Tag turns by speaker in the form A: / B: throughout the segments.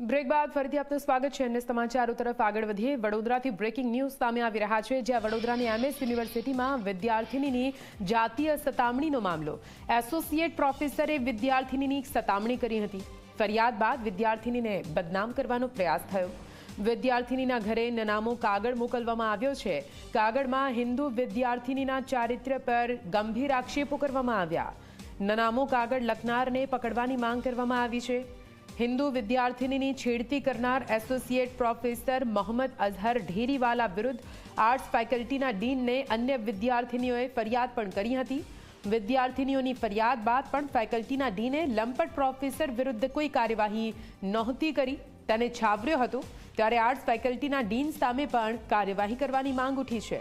A: Break બાદ ફરીથી આપનું સ્વાગત છે અને સમાચારો તરફ આગળ વધીએ. વડોદરાથી બ્રેકિંગ ન્યૂઝ સામે આવી રહ્યા છે, જ્યાં વડોદરાની એમએસ યુનિવર્સિટીમાં વિદ્યાર્થિનીની જાતીય સતામણીનો મામલો. એસોસિએટ પ્રોફેસરે વિદ્યાર્થિનીની સતામણી કરી હતી. ફરિયાદ બાદ વિદ્યાર્થિનીને બદનામ કરવાનો પ્રયાસ થયો. વિદ્યાર્થિનીના ઘરે નનામો કાગળ મોકલવામાં આવ્યો છે. કાગળમાં હિન્દુ વિદ્યાર્થિનીના ચારિત્ર્ય પર ગંભીર આક્ષેપો કરવામાં આવ્યા. નનામો કાગળ લખનારને પકડવાની માંગ કરવામાં આવી છે. હિન્દુ વિદ્યાર્થિનીની છેડતી કરનાર એસોસિએટ પ્રોફેસર મોહમ્મદ અઝહર ઢેરીવાલા વિરુદ્ધ આર્ટ્સ ફેકલ્ટીના ડીનને અન્ય વિદ્યાર્થિનીઓએ ફરિયાદ પણ કરી હતી. વિદ્યાર્થિનીઓની ફરિયાદ બાદ પણ ફેકલ્ટીના ડીને લંપટ પ્રોફેસર વિરુદ્ધ કોઈ કાર્યવાહી નહોતી કરી. તેને છાવર્યો હતો ત્યારે આર્ટ્સ ફેકલ્ટીના ડીન સામે પણ કાર્યવાહી કરવાની માંગ ઉઠી છે.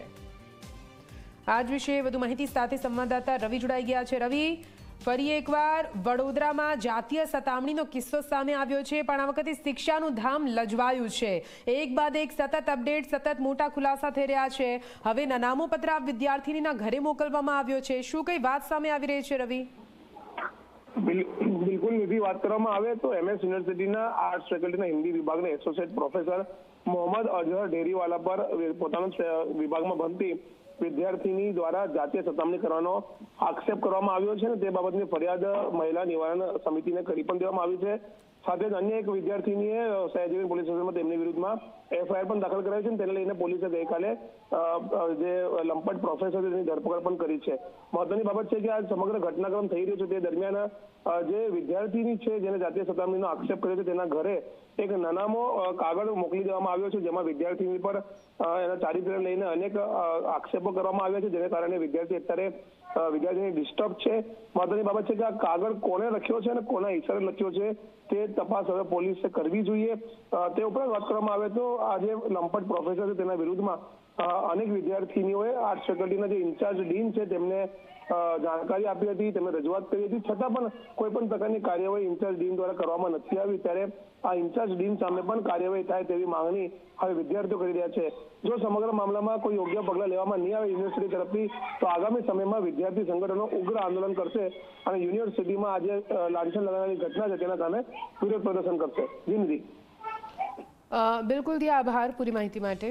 A: આજ વિશે વધુ માહિતી સાથે સંવાદદાતા રવિ જોડાઈ ગયા છે. રવિ ફરી એકવાર વડોદરામાં જાતીય સતામણીનો કિસ્સો સામે આવ્યો છે. પણ આ વખતે શિક્ષાનું ધામ લજવાયું છે. એક બાદ એક સતત અપડેટ, સતત મોટા ખુલાસા થઈ રહ્યા છે. હવે નનામો પત્ર આ ઘરે મોકલવામાં આવ્યો છે. શું કઈ વાત સામે આવી રહી છે, રવિ?
B: બિલ- બિલકુલ નિધિ વાત કરવામાં આવે તો એમએસ યુનિવર્સિટીના આર્ટ્સ ફેકલ્ટીના હિન્દી વિભાગના એસોસિએટ પ્રોફેસર મોહમ્મદ અઝહર ડેરીવાલા પર પોતાના વિભાગમાં ભણતી વિદ્યાર્થીની દ્વારા જાતીય સતામણી કરવાનો આક્ષેપ કરવામાં આવ્યો છે ને તે બાબતની ફરિયાદ મહિલા નિવારણ સમિતિને કરી પણ દેવામાં આવી છે. સાથે જ અન્ય એક વિદ્યાર્થીનીએ સયાજીવન પોલીસ સ્ટેશનમાં તેમની વિરુદ્ધમાં એફઆઈઆર પણ દાખલ કરાવી છે તેને લઈને પોલીસે ગઈકાલે જે લંપટ પ્રોફેસર તેની ધરપકડ પણ કરી છે. મહત્વની બાબત છે કે આ સમગ્ર ઘટનાક્રમ થઈ રહ્યો છે. તે દરમિયાન જે વિદ્યાર્થીની છે, જેને જાતીય સતામણીનો આક્ષેપ કર્યો છે, તેના ઘરે એક નાનામો કાગળ મોકલી દેવામાં આવ્યો છે, જેમાં વિદ્યાર્થીની પર એના ચારિત્ર્યને લઈને અનેક આક્ષેપો કરવામાં આવ્યા છે, જેને કારણે વિદ્યાર્થી અત્યારે વિદ્યાર્થીની ડિસ્ટર્બ છે. મહત્વની બાબત છે કે આ કાગળ કોને લખ્યો છે અને કોના ઈશારે લખ્યો છે, તે તપાસ હવે પોલીસે કરવી જોઈએ. તે ઉપરાંત વાત કરવામાં આવે તો આજે લંપટ પ્રોફેસર છે તેના વિરુદ્ધમાં અનેક વિદ્યાર્થીનીઓએ આર્ટ્સ ફેકલ્ટીના જે ઇન્ચાર્જ ડીન છે તેમને જાણકારી આપી હતી, તેમને રજૂઆત કરી હતી. છતાં પણ કોઈ પણ પ્રકારની કાર્યવાહી ઇન્ચાર્જ ડીન દ્વારા કરવામાં નથી આવી. ત્યારે આ ઇન્ચાર્જ ડીન સામે પણ કાર્યવાહી થાય તેવી માંગણી હવે વિદ્યાર્થીઓ કરી રહ્યા છે. જો સમગ્ર મામલામાં કોઈ યોગ્ય પગલાં લેવામાં નહીં આવે યુનિવર્સિટી તરફથી, તો આગામી સમયમાં વિદ્યાર્થી સંગઠનો ઉગ્ર આંદોલન કરશે અને યુનિવર્સિટીમાં આજે લાંછન લગાવવાની ઘટના છે તેના સામે વિરોધ પ્રદર્શન કરશે. જી
A: બિલકુલ આભાર પૂરી માહિતી માટે.